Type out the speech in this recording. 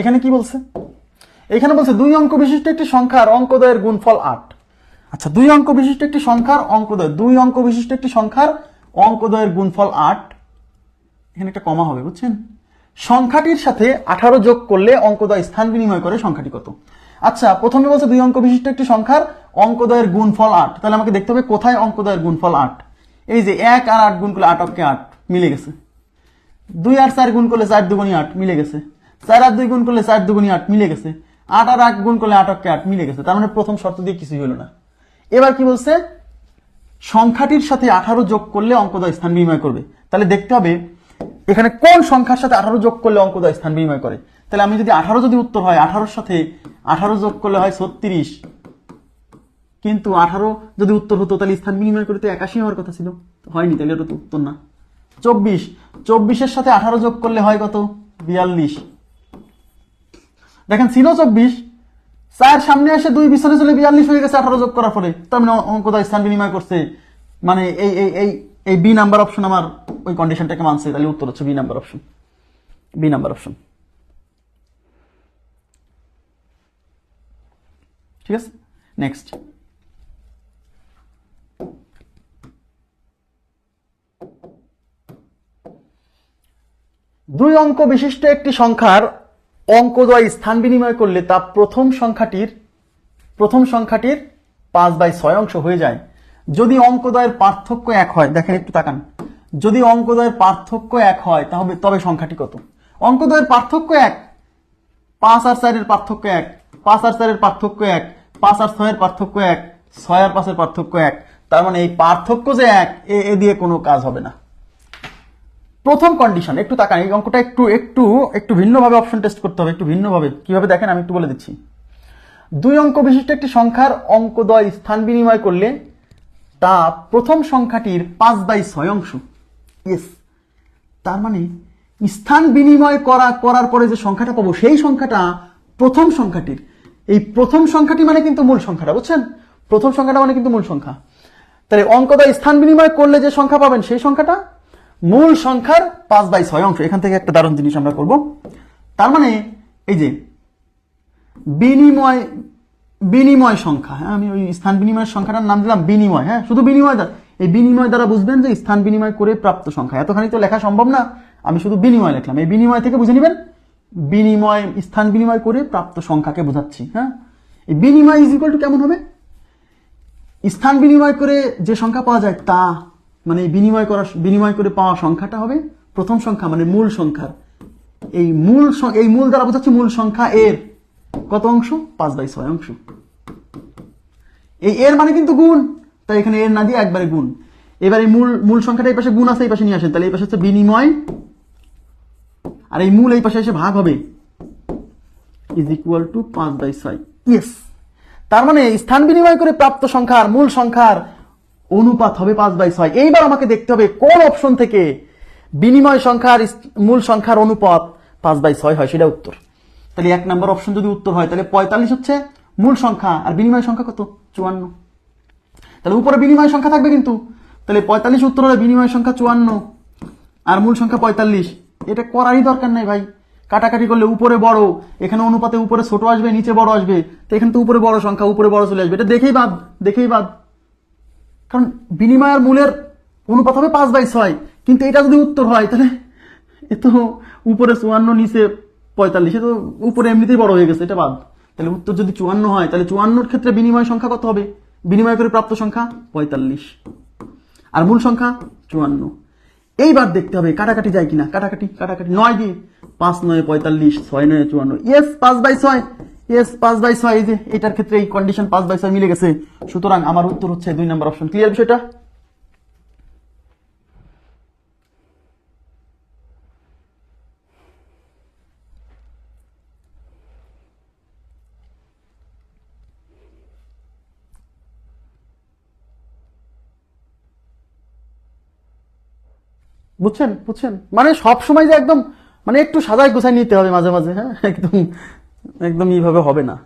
এখানে কি বলছে? এখানে বলছে দুই অঙ্ক বিশিষ্ট একটি সংখ্যার অঙ্কদয়ের গুণফল আট। আচ্ছা দুই অঙ্ক বিশিষ্ট একটি সংখ্যার অঙ্কদয় দুই অঙ্ক বিশিষ্ট একটি সংখ্যার অঙ্কদয়ের গুণফল আট। এখানে একটা কমা হবে, বুঝছেন? সংখ্যাটির সাথে আঠারো যোগ করলে অঙ্কদয় স্থান বিনিময় করে সংখ্যাটি কত? আচ্ছা প্রথমে বলছে দুই অঙ্ক বিশিষ্ট একটি সংখ্যার অঙ্কদয়ের গুণফল আট। তাহলে আমাকে দেখতে হবে কোথায় অঙ্কদয়ের গুণফল আট? এই যে এক আর আট গুণ করলে আট অক্ষে আট মিলে গেছে। দুই আর চার গুণ করলে চার দুগুণি আট মিলে গেছে। চার আর দুই গুণ করলে চার দুগুণি আট মিলে গেছে। আট আর আট গুণ করলে আট অক্ষে আট মিলে গেছে। তার মানে প্রথম শর্ত দিয়ে কিছুই হলো না। এবার কি বলছে? সংখ্যাটির সাথে আঠারো যোগ করলে অঙ্কদয় স্থান বিনিময় করবে। তাহলে দেখতে হবে, এখানে কোন সংখ্যার সাথে আঠারো যোগ করলে অঙ্কদয় স্থান বিনিময় করে? তাহলে আমি যদি আঠারো যদি উত্তর হয়, আঠারোর সাথে আঠারো যোগ করলে হয় ছত্রিশ। কিন্তু আঠারো যদি উত্তর হতো, তাহলে স্থান বিনিময় করতে একাশি হওয়ার কথা ছিল। হয়নি, তাহলে ওটা তো উত্তর না। চব্বিশ। চব্বিশের সাথে আঠারো যোগ করলে হয় কত? বিয়াল্লিশ। দেখেন ছিল চব্বিশ চার সামনে এসে দুই পিছনে চলে বিয়াল্লিশ হয়ে গেছে, আঠারো যোগ করার পরে তার মানে অঙ্কদয় স্থান বিনিময় করছে। মানে এই এই এই এই বি নাম্বার অপশন আমার ওই কন্ডিশনটাকে মানছে, তাহলে উত্তর হচ্ছে B number option B number option ঠিক আছে? নেক্সট দুই অঙ্ক বিশিষ্ট একটি সংখ্যার অঙ্কদ্বয় স্থান বিনিময় করলে তা প্রথম সংখ্যাটির প্রথম সংখ্যাটির পাঁচ বাই ছয় অংশ হয়ে যায়। যদি অঙ্কদ্বয়ের পার্থক্য এক হয়, দেখেন একটু তাকান। যদি অঙ্কদ্বয়ের পার্থক্য এক হয়, তাহলে তবে সংখ্যাটি কত? অঙ্কদ্বয়ের পার্থক্য এক, পাঁচ আর চারের পার্থক্য এক, পাঁচ আর চারের পার্থক্য এক, পাঁচ আর ছয়ের পার্থক্য এক, ছয় আর পাঁচের পার্থক্য এক। তার মানে এই পার্থক্য যে এক, এ এ দিয়ে কোনো কাজ হবে না। প্রথম কন্ডিশন একটু তাকান, এই অঙ্কটা একটু একটু একটু ভিন্নভাবে অপশন টেস্ট করতে হবে, একটু ভিন্নভাবে। কীভাবে দেখেন আমি একটু বলে দিচ্ছি। দুই অঙ্ক বিশিষ্ট একটি সংখ্যার অঙ্কদ্বয় স্থান বিনিময় করলে তা প্রথম সংখ্যাটির পাঁচ বাই ছয় অংশ। ইয়েস তার মানে স্থান বিনিময় করা, করার পরে যে সংখ্যাটা পাবো, সেই সংখ্যাটা প্রথম সংখ্যাটির। এই প্রথম সংখ্যাটি মানে কিন্তু মূল সংখ্যাটা, বুঝছেন? প্রথম সংখ্যাটা মানে কিন্তু মূল সংখ্যা। তাহলে অঙ্কদয় স্থান বিনিময় করলে যে সংখ্যা পাবেন, সেই সংখ্যাটা মূল সংখ্যার পাঁচ বাই ছয় অংশ। এখান থেকে একটা দারুণ জিনিস আমরা করব। তার মানে এই যে বিনিময় বিনিময় সংখ্যা হ্যাঁ আমি ওই স্থান বিনিময়ের সংখ্যাটার নাম দিলাম বিনিময় হ্যাঁ শুধু বিনিময় দ্বারা। এই বিনিময় দ্বারা বুঝবেন যে স্থান বিনিময় করে প্রাপ্ত সংখ্যা। এতখানি তো লেখা সম্ভব না। আমি শুধু বিনিময় লিখলাম। এই বিনিময় থেকে বুঝে নেবেন? বিনিময়, স্থান বিনিময় করে প্রাপ্ত সংখ্যাকে বোঝাচ্ছি হ্যাঁ? এই বিনিময় ইজ ইকুয়াল টু কেমন হবে? স্থান বিনিময় করে যে সংখ্যা পাওয়া যায় তা মানে বিনিময় করা, বিনিময় করে পাওয়া সংখ্যাটা হবে প্রথম সংখ্যা মানে মূল সংখ্যার। এই মূল এই মূল দ্বারা বোঝাচ্ছে মূল সংখ্যা এর। কত অংশ? পাঁচ বাই ছয় অংশ। এই এর মানে কিন্তু গুণ। তাই এখানে এর না দিয়ে একবারে গুণ। এবার এই মূল মূল সংখ্যাটা এই পাশে গুণ আছে, এই পাশে নিয়ে আসেন। তাহলে এই পাশে হচ্ছে বিনিময়। আর এই মূল এই পাশে এসে ভাগ হবে। ইজ ইকুয়াল টু পাঁচ বাই ছয়। ইয়েস তার মানে স্থান বিনিময় করে প্রাপ্ত সংখ্যার, মূল সংখ্যার অনুপাত হবে পাঁচ বাই ছয়। এইবার আমাকে দেখতে হবে কোন অপশন থেকে বিনিময় সংখ্যার মূল সংখ্যার অনুপাত পাঁচ বাই ছয় হয়, সেটা উত্তর। তাহলে এক নম্বর অপশন যদি উত্তর হয়, তাহলে পঁয়তাল্লিশ হচ্ছে মূল সংখ্যা, আর বিনিময় সংখ্যা কত? চুয়ান্ন। তাহলে উপরে বিনিময় সংখ্যা থাকবে কিন্তু। তাহলে পঁয়তাল্লিশ উত্তর হলে বিনিময় সংখ্যা চুয়ান্ন, আর মূল সংখ্যা পঁয়তাল্লিশ। এটা করারই দরকার নাই ভাই। কাটাকাটি করলে উপরে বড়, এখানে অনুপাতে উপরে ছোট আসবে, নিচে বড় আসবে। তো এখানে তো উপরে বড় সংখ্যা, উপরে বড় চলে আসবে। এটা দেখেই বাদ দেখেই বাদ। কারণ বিনিময় আর মূলের অনুপাত হবে পাঁচ বাই ছয়। কিন্তু এটা যদি উত্তর হয়, তাহলে এ তো উপরে চুয়ান্ন, নিচে পঁয়তাল্লিশ। এ তো উপরে এমনিতেই বড় হয়ে গেছে, এটা বাদ। তাহলে উত্তর যদি চুয়ান্ন হয়, তাহলে চুয়ান্নর ক্ষেত্রে বিনিময় সংখ্যা কত হবে? বিনিময় করে প্রাপ্ত সংখ্যা পঁয়তাল্লিশ। আর মূল সংখ্যা চুয়ান্ন। এইবার দেখতে হবে কাটাকাটি যায় কিনা। কাটাকাটি কাটাকাটি নয় দিয়ে পাঁচ নয় পঁয়তাল্লিশ, ছয় নয় চুয়ান্ন। ইয়েস পাঁচ বাই ছয়। ইয়েস পাঁচ বাই ছয় এই যে এটার ক্ষেত্রে এই কন্ডিশন পাঁচ বাই ছয় মিলে গেছে। সুতরাং আমার উত্তর হচ্ছে দুই নম্বর অপশন ক্লিয়ার বিষয়টা? বুঝছেন? বুঝছেন? মানে সব সময় যে একদম মানে একটু সাজায় গোছায় নিতে হবে মাঝে মাঝে হ্যাঁ? একদম একদম এইভাবে হবে না।